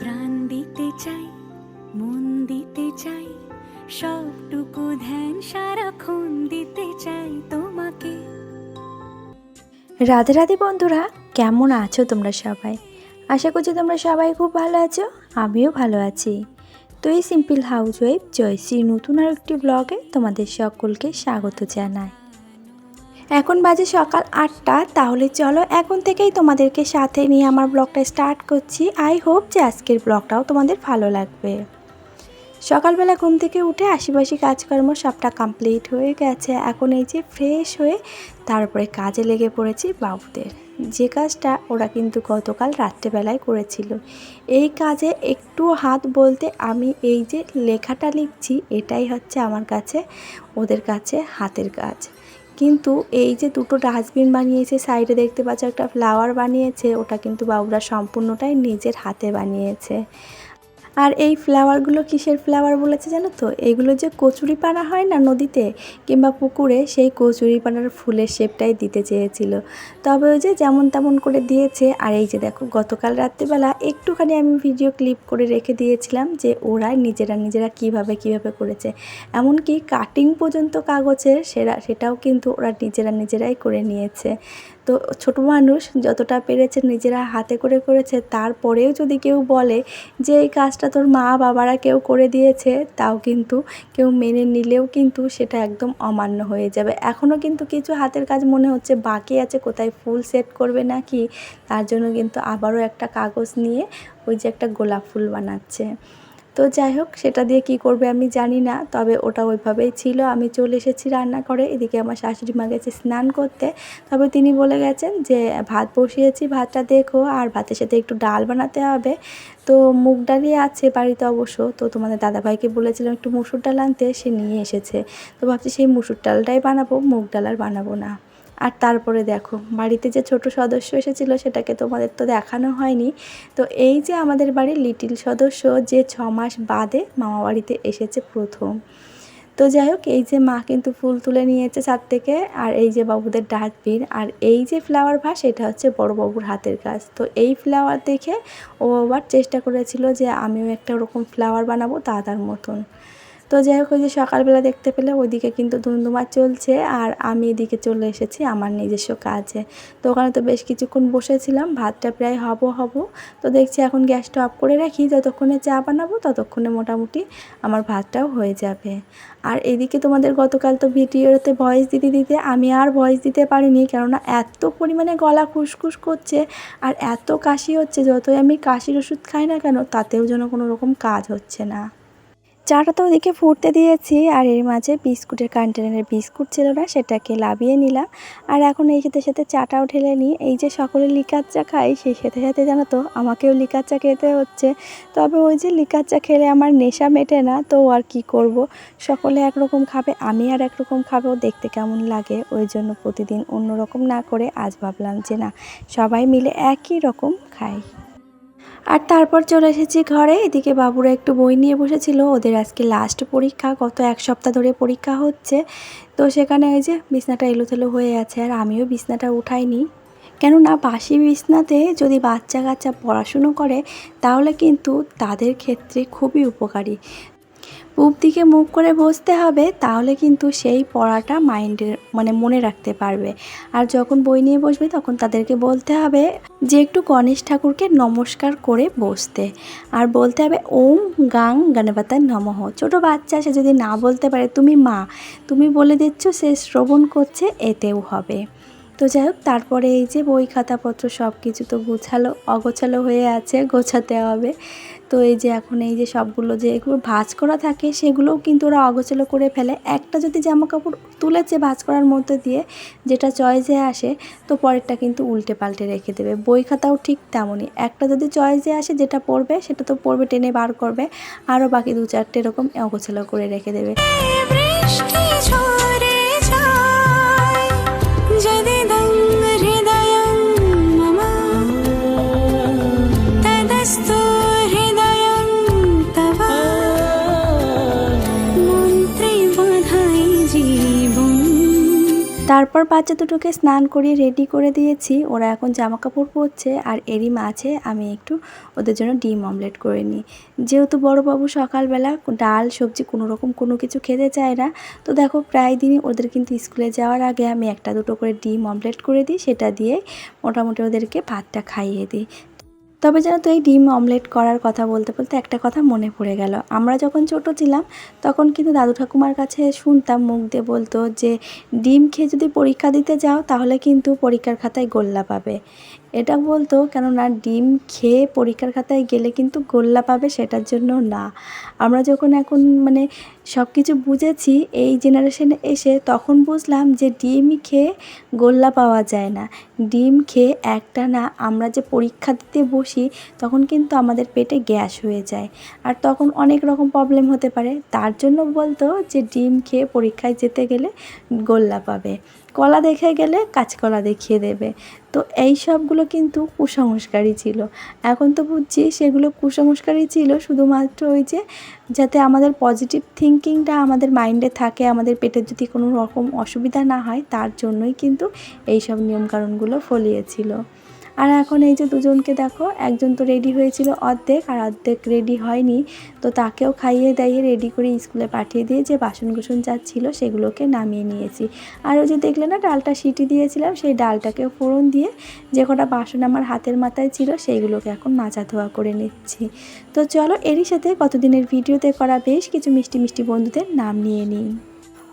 প্রাণ দিতে চাই, মন দিতে চাই, সবটুকু ধ্যান সারাক্ষণ দিতে চাই তোমাকে। রাধে রাধে বন্ধুরা, কেমন আছো তোমরা সবাই? আশা করছি তোমরা সবাই খুব ভালো আছো, আমিও ভালো আছি। তো এই সিম্পল হাউস ওয়াইফ জয়শ্রী নতুন আর একটি ব্লগে তোমাদের সকলকে স্বাগত জানাই। এখন বাজে সকাল আটটা, তাহলে চলো এখন থেকেই তোমাদেরকে সাথে নিয়ে আমার ব্লগটা স্টার্ট করছি। আই হোপ যে আজকের ব্লগটাও তোমাদের ভালো লাগবে। সকালবেলা ঘুম থেকে উঠে আশিপাশি কাজকর্ম সবটা কমপ্লিট হয়ে গেছে। এখন এই যে ফ্রেশ হয়ে তারপরে কাজে লেগে পড়েছি বাবুদের। যে কাজটা ওরা কিন্তু গতকাল রাত্রেবেলায় করেছিল। এই কাজে একটু হাত বলতে আমি এই যে লেখাটা লিখছি, এটাই হচ্ছে আমার কাছে, ওদের কাছে হাতের কাজ। কিন্তু এই যে দুটো ডাস্টবিন বানিয়েছে, সাইডে দেখতে পাচ্ছ একটা ফ্লাওয়ার বানিয়েছে, ওটা কিন্তু বাবুরা সম্পূর্ণটাই নিজের হাতে বানিয়েছে। আর এই ফ্লাওয়ারগুলো কিসের ফ্লাওয়ার বলেছে জানো তো? এইগুলো যে কচুরিপানা হয় না নদীতে কিংবা পুকুরে, সেই কচুরিপানার ফুলের শেপটাই দিতে চেয়েছিল। তবে ওই যে যেমন তেমন করে দিয়েছে, আর এই যে দেখো, গতকাল রাত্রিবেলা একটুখানি আমি ভিডিও ক্লিপ করে রেখে দিয়েছিলাম যে ওরা নিজেরা নিজেরা কীভাবে কীভাবে করেছে। এমনকি কাটিং পর্যন্ত কাগজের সেরা, সেটাও কিন্তু ওরা নিজেরা নিজেরাই করে নিয়েছে। তো ছোট মানুষ যতটা পেরেছে নিজেরা হাতে করে করেছে, তারপরেও যদি কেউ বলে যে এই কাজটা তোর মা বাবারা কেউ করে দিয়েছে, তাও কিন্তু কেউ মেনে নিলেও কিন্তু সেটা একদম অমান্য হয়ে যাবে। এখনও কিন্তু কিছু হাতের কাজ মনে হচ্ছে বাকি আছে, কোথায় ফুল সেট করবে নাকি, তার জন্য কিন্তু আবারও একটা কাগজ নিয়ে ওই যে একটা গোলাপ ফুল বানাচ্ছে। তো যাই হোক, সেটা দিয়ে কি করবে আমি জানি না, তবে ওটা ওইভাবেই ছিল। আমি চলে এসেছি রান্না করে এদিকে আমার শাশুড়ি মা গেছে স্নান করতে। তবে তিনি বলে গেছেন যে, ভাত বসিয়েছি, ভাতটা দেখো, আর ভাতের সাথে একটু ডাল বানাতে হবে। তো মুগ ডালই আছে বাড়িতে অবশ্য। তো তোমাদের দাদাভাইকে বলেছিলাম একটু মুসুর ডাল আনতে, সে নিয়ে এসেছে। তো ভাবছি সেই মুসুর ডালটাই বানাবো, মুগ ডাল আর বানাবো না। আর তারপরে দেখো, বাড়িতে যে ছোট সদস্য এসেছিল সেটাকে তোমাদের তো দেখানো হয়নি। তো এই যে আমাদের বাড়ির লিটিল সদস্য, যে ছ মাস বাদে মামা বাড়িতে এসেছে প্রথম। তো যাই হোক, এই যে মা কিন্তু ফুল তুলে নিয়েছে ছাদ থেকে, আর এই যে বাবুদের ডাস্টবিন, আর এই যে ফ্লাওয়ার ভাস এটা হচ্ছে বড় বাবুর হাতের কাজ। তো এই ফ্লাওয়ার দেখে ও আবার চেষ্টা করেছিল যে আমিও একটা ওরকম ফ্লাওয়ার বানাবো দাদার মতন। তো যাই হোক, ওই যে সকালবেলা দেখতে পেলে ওইদিকে কিন্তু ধুমধুমা চলছে আর আমি এদিকে চলে এসেছি, আমার নিজস্ব কাজে। তো ওখানে তো বেশ কিছুক্ষণ বসেছিলাম, ভাতটা প্রায় হব হব। তো দেখছি এখন গ্যাসটা অফ করে রাখি, যতক্ষণে চা বানাবো ততক্ষণে মোটামুটি আমার ভাতটাও হয়ে যাবে। আর এদিকে তোমাদের গতকাল তো ভিডিওতে ভয়েস দিতে দিতে আমি আর ভয়েস দিতে পারিনি, কেননা এত পরিমাণে গলা খুসখুস করছে আর এত কাশি হচ্ছে, যতই আমি কাশির ওষুধ খাই না কেন, তাতেও যেন কোনো রকম কাজ হচ্ছে না। চাটা তো ওদিকে ফুটতে দিয়েছি, আর এর মাঝে বিস্কুটের কন্টেনারের বিস্কুট ছিল না, সেটাকে লাভিয়ে নিলাম। আর এখন এই সাথে সাথে চাটাও ঢেলে নিই। এই যে সকলে লিকার চা খাই সেই সাথে সাথে জানো তো, আমাকেও লিকার চা খেতে হচ্ছে। তবে ওই যে লিকার চা খেলে আমার নেশা মেটে না, তো আর কি করব? সকলে একরকম খাবে, আমি আর একরকম খাব, দেখতে কেমন লাগে? ওই জন্য প্রতিদিন অন্য রকম না করে আজ ভাবলাম যে না, সবাই মিলে একই রকম খাই। আর তারপর চলে এসেছি ঘরে। এদিকে বাবুরা একটু বই নিয়ে বসেছিল। ওদের আজকে লাস্ট পরীক্ষা। গত এক সপ্তাহ ধরে পরীক্ষা হচ্ছে। তো সেখানে ওই যে বিছনাটা এলোথেলো হয়ে আছে। আর আমিও বিছনাটা উঠাইনি। কেননা বাসি বিছনাতে যদি বাচ্চা কাচ্চা পড়াশুনো করে, তাহলে কিন্তু তাদের ক্ষেত্রে খুবই উপকারী। পূব দিকে মুখ করে বসতে হবে, তাহলে কিন্তু সেই পড়াটা মাইন্ডের মানে মনে রাখতে পারবে। আর যখন বই নিয়ে বসবে, তখন তাদেরকে বলতে হবে যে, একটু গণেশ ঠাকুরকে নমস্কার করে বসতে। আর বলতে হবে, ওম গাং গণপতার নমঃ। ছোট বাচ্চা, সে যদি না বলতে পারে, তুমি মা। তুমি বলে দিচ্ছ, সে শ্রবণ করছে, এতেও হবে। তো যাই হোক, তারপরে এই যে বই খাতাপত্র সব কিছু তো গোছালো, অগোছালো হয়ে আছে, গোছাতে হবে। তো এই যে এখন এই যে সবগুলো যে এগুলো ভাজ করা থাকে, সেগুলোও কিন্তু ওরা অগোছালো করে ফেলে। একটা যদি জামা কাপড় তুলেছে ভাজ করার মধ্যে দিয়ে, যেটা চয়েসে আসে, তো পরেরটা কিন্তু উল্টে পাল্টে রেখে দেবে। বই খাতাও ঠিক তেমনই। একটা যদি চয়েসে আসে, যেটা পড়বে সেটা তো পড়বে টেনে বার করবে। আরও বাকি দু চারটে এরকম অগোছালো করে রেখে দেবে। তারপর বাচ্চা দুটোকে স্নান করিয়ে রেডি করে দিয়েছি। ওরা এখন জামা কাপড় পরছে আর এরই মাঝে আমি একটু ওদের জন্য ডিম অমলেট করে নিই। যেহেতু বড়োবাবু সকালবেলা ডাল, সবজি কোনো রকম কোনো কিছু খেতে চায় না, তো দেখো প্রায় দিনই ওদের কিন্তু স্কুলে যাওয়ার আগে আমি একটা দুটো করে ডিম অমলেট করে দিই। সেটা দিয়ে মোটামুটি ওদেরকে ভাতটা খাইয়ে দিই। তবে যেন তো এই ডিম অমলেট করার কথা বলতে বলতে একটা কথা মনে পড়ে গেল। আমরা যখন ছোট ছিলাম, তখন কিন্তু দাদু ঠাকুমার কাছে শুনতাম, মুখ দিয়ে বলতো যে, ডিম খেয়ে যদি পরীক্ষা দিতে যাও, তাহলে কিন্তু পরীক্ষার খাতায় গোল্লা পাবে। এটা বলতো, কেননা ডিম খেয়ে পরীক্ষার খাতায় গেলে কিন্তু গোল্লা পাবে সেটার জন্য না। আমরা যখন এখন মানে সব কিছু বুঝেছি, এই জেনারেশনে এসে তখন বুঝলাম যে ডিম খেয়ে গোল্লা পাওয়া যায় না। ডিম খেয়ে একটা না আমরা যে পরীক্ষা দিতে বসি, তখন কিন্তু আমাদের পেটে গ্যাস হয়ে যায়। আর তখন অনেক রকম প্রবলেম হতে পারে। তার জন্য বলতো যে ডিম খেয়ে পরীক্ষায় যেতে গেলে গোল্লা পাবে। কলা দেখে গেলে কাঁচকলা দেখিয়ে দেবে। তো এই সবগুলো কিন্তু কুসংস্কারই ছিল। এখন তো বুঝছি সেগুলো কুসংস্কারই ছিল, শুধুমাত্র ওই যে যাতে আমাদের পজিটিভ থিঙ্কিংটা আমাদের মাইন্ডে থাকে, আমাদের পেটের যদি কোনো রকম অসুবিধা না হয়, তার জন্যই কিন্তু এই সব নিয়মকানুনগুলো ফলিয়েছিল। আর এখন এই যে দুজনকে দেখো, একজন তো রেডি হয়েছিল অর্ধেক আর অর্ধেক রেডি হয়নি। তো তাকেও খাইয়ে দাইয়ে রেডি করে স্কুলে পাঠিয়ে দিয়ে যে বাসন কুসন যা ছিল সেগুলোকে নামিয়ে নিয়েছি। আর ওই যে দেখলে না, ডালটা সিটি দিয়েছিলাম, সেই ডালটাকেও ফোড়ন দিয়ে যে কটা বাসন আমার হাতের মাথায় ছিল সেইগুলোকে এখন মাজা ধোয়া করে নিচ্ছি। তো চলো এরই সাথে কতদিনের ভিডিওতে করা বেশ কিছু মিষ্টি মিষ্টি বন্ধুদের নাম নিয়ে নিই।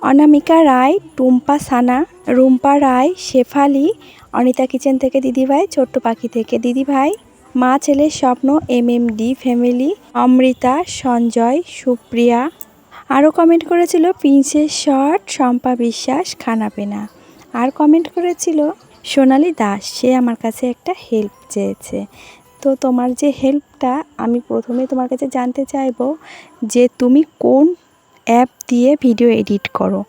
অনামিকা রায়, টুম্পা সানা, রুম্পা রায়, শেফালি, অনিতা কিচেন থেকে দিদিভাই, ছোট্ট পাখি থেকে দিদিভাই, মা ছেলের স্বপ্ন M M D family, Amrita, Sanjay, Supriya. আরও কমেন্ট করেছিল প্রিন্সেস শর্ট শম্পা বিশ্বাস খানাপেনা আর কমেন্ট করেছিল সোনালি দাস, সে আমার কাছে একটা হেল্প চেয়েছে। তো তোমার যে হেল্পটা আমি প্রথমে তোমার কাছে জানতে চাইব যে তুমি কোন অ্যাপ দিয়ে ভিডিও এডিট করো।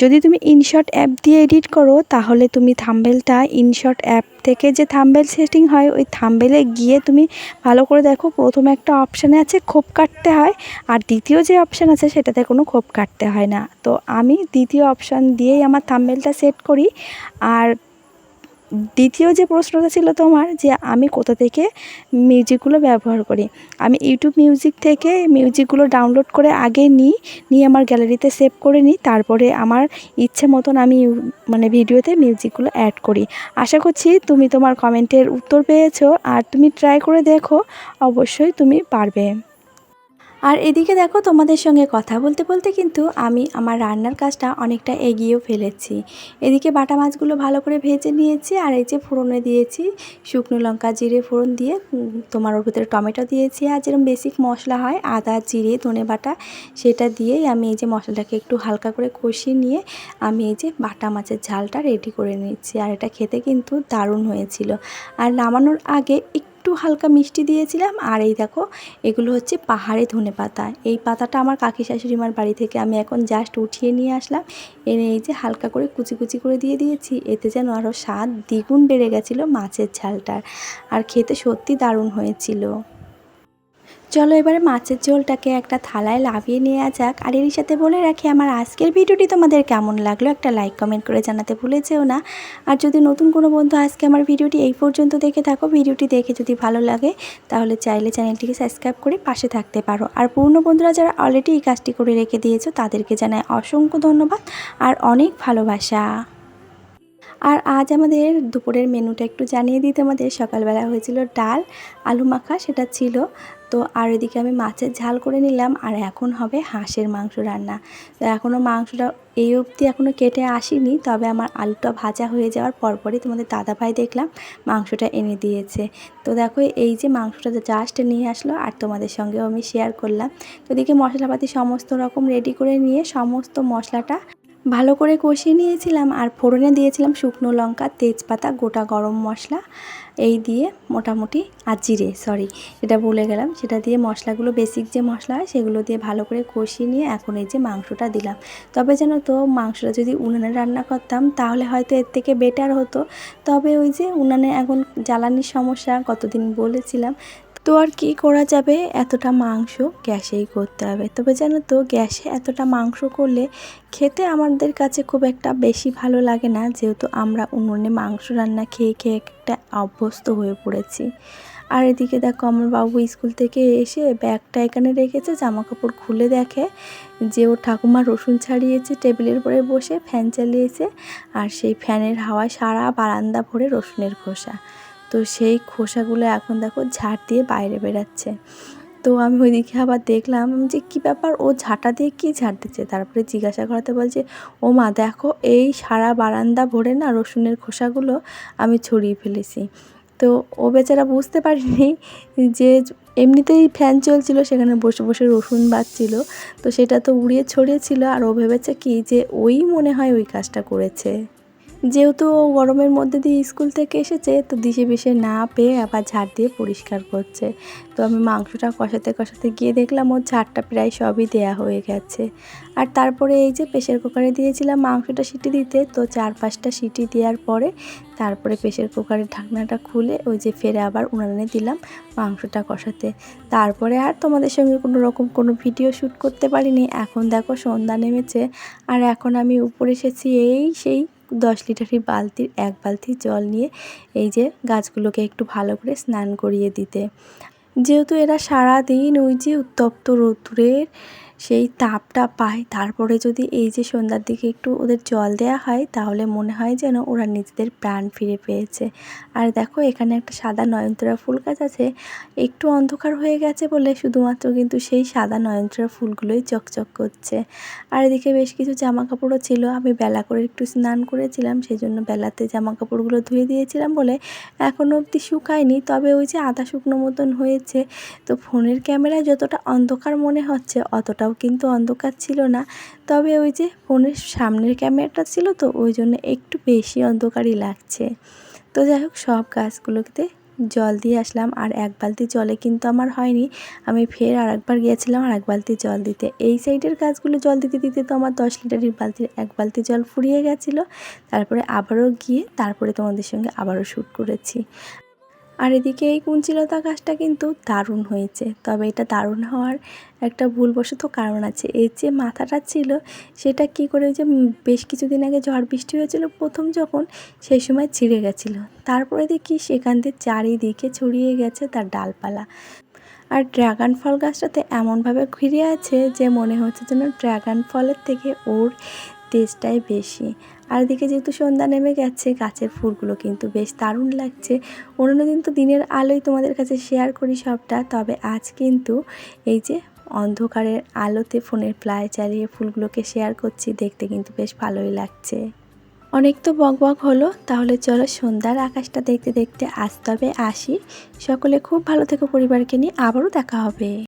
যদি তুমি ইনশর্ট অ্যাপ দিয়ে এডিট করো, তাহলে তুমি থাম্বেলটা ইনশর্ট অ্যাপ থেকে যে থাম্বেল সেটিং হয়, ওই থাম্বেলে গিয়ে তুমি ভালো করে দেখো, প্রথমে একটা অপশানে আছে খোপ কাটতে হয়, আর দ্বিতীয় যে অপশান আছে, সেটাতে কোনো খোপ কাটতে হয় না। তো আমি দ্বিতীয় অপশান দিয়েই আমার থাম্বেলটা সেট করি, আর দ্বিতীয় যে প্রশ্নটা ছিল তোমার যে আমি কোথা থেকে মিউজিকগুলো ব্যবহার করি? আমি ইউটিউব মিউজিক থেকে মিউজিকগুলো ডাউনলোড করে আগে নিই, নিয়ে আমার গ্যালারিতে সেভ করে নিই, তারপরে আমার ইচ্ছে মতন আমি মানে ভিডিওতে মিউজিকগুলো অ্যাড করি। আশা করছি তুমি তোমার কমেন্টের উত্তর পেয়েছ, আর তুমি ট্রাই করে দেখো, অবশ্যই তুমি পারবে। আর এদিকে দেখো তোমাদের সঙ্গে কথা বলতে বলতে কিন্তু আমি আমার রান্নার কাজটা অনেকটা এগিয়েও ফেলেছি। এদিকে বাটা মাছগুলো ভালো করে ভেজে নিয়েছি আর এই যে ফোড়নে দিয়েছি শুকনো লঙ্কা, জিরে ফোড়ন দিয়ে তোমার ওর ভিতরে টমেটো দিয়েছি আর যেরকম বেসিক মশলা হয় আদা, জিরে, ধনে বাটা সেটা দিয়েই আমি এই যে মশলাটাকে একটু হালকা করে কষিয়ে নিয়ে আমি এই যে বাটা মাছের ঝালটা রেডি করে নিচ্ছি আর এটা খেতে কিন্তু দারুণ হয়েছিল। আর নামানোর আগে একটু হালকা মিষ্টি দিয়েছিলাম। আর এই দেখো, এগুলো হচ্ছে পাহাড়ে ধনে পাতা। এই পাতাটা আমার কাকি শাশুড়িমার বাড়ি থেকে আমি এখন জাস্ট উঠিয়ে নিয়ে আসলাম। এনে এই যে হালকা করে কুচি কুচি করে দিয়ে দিয়েছি। এতে যেন আরও স্বাদ দ্বিগুণ বেড়ে গেছিল মাছের ঝালটার। আর খেতে সত্যি দারুণ হয়েছিল। চলো এবারে মাছের ঝোলটাকে একটা থালায় লাভিয়ে নেওয়া যাক। আর এর সাথে বলে রাখি, আমার আজকের ভিডিওটি তোমাদের কেমন লাগল একটা লাইক কমেন্ট করে জানাতে ভুলে যেও না। আর যদি নতুন কোনো বন্ধু আজকে আমার ভিডিওটি এই পর্যন্ত দেখে থাকো, ভিডিওটি দেখে যদি ভালো লাগে, তাহলে চাইলে চ্যানেলটিকে সাবস্ক্রাইব করে পাশে থাকতে পারো। আর পুরনো বন্ধুরা যারা অলরেডি এই কাজটি করে রেখে দিয়েছ, তাদেরকে জানাই অসংখ্য ধন্যবাদ আর অনেক ভালোবাসা। আর আজ আমাদের দুপুরের মেনুটা একটু জানিয়ে দিতে আমাদের সকালবেলা হয়েছিল ডাল, আলু মাখা, সেটা ছিল। তো আর এদিকে আমি মাছের ঝাল করে নিলাম আর এখন হবে হাঁসের মাংস রান্না। তো এখনও মাংসটা এই অবধি এখনও কেটে আসিনি, তবে আমার আলুটা ভাজা হয়ে যাওয়ার পরপরই তোমাদের দাদাভাই দেখলাম মাংসটা এনে দিয়েছে। তো দেখো এই যে মাংসটা জাস্ট নিয়ে আসলো আর তোমাদের সঙ্গেও আমি শেয়ার করলাম। তো এদিকে মশলাপাতি সমস্ত রকম রেডি করে নিয়ে সমস্ত মশলাটা ভালো করে কষিয়ে নিয়েছিলাম আর ফোড়নে দিয়েছিলাম শুকনো লঙ্কা, তেজপাতা, গোটা গরম মশলা। এই দিয়ে মোটামুটি, আর জিরে সরি এটা বলে গেলাম, সেটা দিয়ে মশলাগুলো বেসিক যে মশলা হয়, সেগুলো দিয়ে ভালো করে কষিয়ে নিয়ে এখন এই যে মাংসটা দিলাম। তবে যেন তো, মাংসটা যদি উনানে রান্না করতাম, তাহলে হয়তো এর থেকে বেটার হতো। তবে ওই যে উনানে এখন জ্বালানির সমস্যা, কতদিন বলেছিলাম তো আর কি করা যাবে? এতটা মাংস গ্যাসেই করতে হবে। তবে জানো তো, গ্যাসে এতটা মাংস করলে খেতে আমাদের কাছে খুব একটা বেশি ভালো লাগে না। যেহেতু আমরা উনুনে মাংস রান্না খেয়ে খেয়ে একটা অভ্যস্ত হয়ে পড়েছি। আর এদিকে দেখো, আমার বাবু স্কুল থেকে এসে ব্যাগটা এখানে রেখেছে জামা কাপড় খুলে দেখে যে ও ঠাকুমা রসুন ছাড়িয়েছে, টেবিলের উপরে বসে ফ্যান চালিয়েছে, আর সেই ফ্যানের হাওয়ায় সারা বারান্দা ভরে রসুনের খোসা। তো সেই খোসাগুলো এখন দেখো ঝাড় দিয়ে বাইরে বেরাচ্ছে তো আমি ওইদিকে আবার দেখলাম যে কি ব্যাপার? ও ঝাঁটা দিয়ে কি ঝাড় দিচ্ছে? তারপরে জিজ্ঞাসা করাতে বলছে, ও মা, দেখো এই সারা বারান্দা ভরে না রসুনের খোসাগুলো আমি ছড়িয়ে ফেলেছি। তো ও বেচারা বুঝতে পারিনি যে এমনিতেই ফ্যান চলছিল, সেখানে বসে বসে রসুন বাজছিল তো সেটা তো উড়িয়ে ছড়িয়েছিল আর ও ভেবেছে কি যে ওই মনে হয় ওই কাজটা করেছে। যেহেতু গরমের মধ্যে দিয়ে স্কুল থেকে এসেছে, তো দিশে বিষে না পেয়ে আবার ঝাড় দিয়ে পরিষ্কার করছে। তো আমি মাংসটা কষাতে কষাতে গিয়ে দেখলাম ওর ঝাড়টা প্রায় সবই দেয়া হয়ে গেছে। আর তারপরে এই যে প্রেশার কুকারে দিয়েছিলাম মাংসটা সিটি দিতে, তো চার পাঁচটা সিটি দেওয়ার পরে তারপরে প্রেশার কুকারের ঢাকনাটা খুলে ওই যে ফেরে আবার উনানে দিলাম মাংসটা কষাতে। তারপরে আর তোমাদের সঙ্গে কোনো রকম কোনো ভিডিও শ্যুট করতে পারিনি। এখন দেখো সন্ধ্যা নেমেছে, আর এখন আমি উপরে এসেছি এই সেই দশ লিটারের বালতির এক বালতি জল নিয়ে এই যে গাছগুলোকে একটু ভালো করে স্নান করিয়ে দিতে। যেহেতু এরা সারাদিন ওই যে উত্তপ্ত রোদ্দুরের সেই তাপটা পায়। তারপরে যদি এই যে সন্ধ্যার দিকে একটু ওদের জল দেওয়া হয়, তাহলে মনে হয় যেন ওরা নিজেদের প্রাণ ফিরে পেয়েছে। আর দেখো, এখানে একটা সাদা নয়নতারা ফুল গাছ আছে। একটু অন্ধকার হয়ে গেছে বলে শুধুমাত্র কিন্তু সেই সাদা নয়নতারা ফুলগুলোই চকচক করছে। আর এদিকে বেশ কিছু জামা কাপড়ও ছিল। আমি বেলা করে একটু স্নান করেছিলাম সেই জন্য বেলাতে জামা কাপড়গুলো ধুয়ে দিয়েছিলাম বলে এখনও অবধি শুকায়নি। তবে ওই যে আধা শুকনো মতন হয়েছে। তো ফোনের ক্যামেরায় যতটা অন্ধকার মনে হচ্ছে অতটাও কিন্তু অন্ধকার ছিল না। তবে ওই যে ফোনের সামনের ক্যামেরাটা ছিল তো, ওই জন্য একটু বেশি অন্ধকারই লাগছে। তো যাই হোক, সব গাছগুলোতে জল দিয়ে আসলাম। আর এক বালতি জলে কিন্তু আমার হয়নি। আমি ফের আর একবার গিয়েছিলাম আর এক বালতি জল দিতে। এই সাইডের গাছগুলো জল দিতে দিতে তো আমার দশ লিটারের বালতির এক বালতি জল ফুরিয়ে গেছিল। তারপরে আবারও গিয়ে তারপরে তোমাদের সঙ্গে আবারও শ্যুট করেছি। আর এদিকে এই কুঞ্চিলতা গাছটা কিন্তু দারুণ হয়েছে। তবে এটা দারুণ হওয়ার একটা ভুলবশত কারণ আছে। এর যে মাথাটা ছিল, সেটা কি করে যে বেশ কিছুদিন আগে ঝড় বৃষ্টি হয়েছিল, প্রথম যখন সেই সময় ছিঁড়ে গেছিল। তারপরে দেখি সেখান থেকে চারিদিকে ছড়িয়ে গেছে তার ডালপালা। আর ড্রাগন ফল গাছটাতে এমনভাবে ঘিরে আছে যে মনে হচ্ছে যেন ড্রাগন ফলের থেকে ওর তেজটাই বেশি। আর এদিকে যেহেতু সন্ধ্যা নেমে গেছে, গাছের ফুলগুলো কিন্তু বেশ দারুণ লাগছে। অন্য দিন তো দিনের আলোয় তোমাদের কাছে শেয়ার করি সবটা, তবে আজ কিন্তু এই যে অন্ধকারের আলোতে ফোনের প্লায় চালিয়ে ফুলগুলোকে শেয়ার করছি, দেখতে কিন্তু বেশ ভালোই লাগছে। অনেক তো বক বক হলো, তাহলে চলো সন্ধ্যার আকাশটা দেখতে দেখতে আজ তবে আসি। সকলে খুব ভালো থেকো পরিবারকে নিয়ে, আবারও দেখা হবে।